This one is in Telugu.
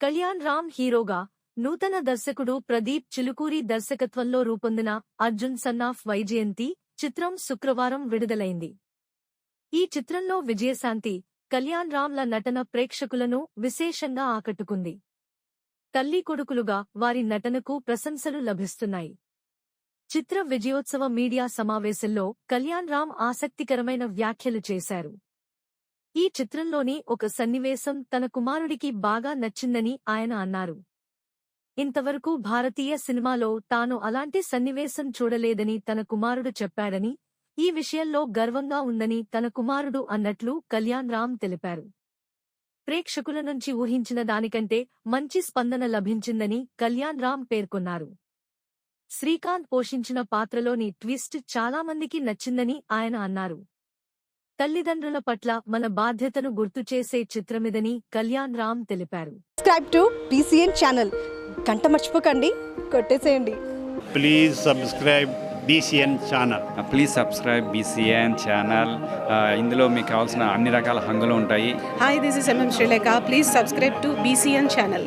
కళ్యాణ్ రామ్ హీరోగా నూతన దర్శకుడు ప్రదీప్ చిలుకూరి దర్శకత్వంలో రూపొందిన అర్జున్ సన్నాఫ్ వైజయంతి చిత్రం శుక్రవారం విడుదలైంది. ఈ చిత్రంలో విజయశాంతి కళ్యాణ్ రామ్ల నటన ప్రేక్షకులను విశేషంగా ఆకట్టుకుంది. తల్లి కొడుకులుగా వారి నటనకు ప్రశంసలు లభిస్తున్నాయి. చిత్ర విజయోత్సవ మీడియా సమావేశంలో కళ్యాణ్ రామ్ ఆసక్తికరమైన వ్యాఖ్యలు చేశారు. ఈ చిత్రంలోని ఒక సన్నివేశం తన కుమారుడికి బాగా నచ్చిందని ఆయన అన్నారు. ఇంతవరకు భారతీయ సినిమాలో తాను అలాంటి సన్నివేశం చూడలేదని తన కుమారుడు చెప్పాడని ఈ విషయంలో గర్వంగా ఉందని తన కుమారుడు అన్నట్లు కళ్యాణ్ రామ్ తెలిపారు. ప్రేక్షకుల నుంచి ఊహించిన దానికంటే మంచి స్పందన లభించిందని కళ్యాణ్ రామ్ పేర్కొన్నారు. శ్రీకాంత్ పోషించిన పాత్రలోని ట్విస్ట్ చాలామందికి నచ్చిందని ఆయన అన్నారు. తల్లిదండ్రుల పట్ల మన బాధ్యతను గుర్తుచేసే చిత్రమిదని కళ్యాణ్ రామ్ తెలిపారు. సబ్స్క్రైబ్ టు బీసీఎన్ ఛానల్ గంట మర్చిపోకండి. కొట్టేసేయండి. Please subscribe BCN channel please subscribe BCN channel ఇందులో మీకు కావాల్సిన అన్ని రకాల హంగులు ఉంటాయి. Hi, this is MM Sri Lanka. Please subscribe to BCN channel.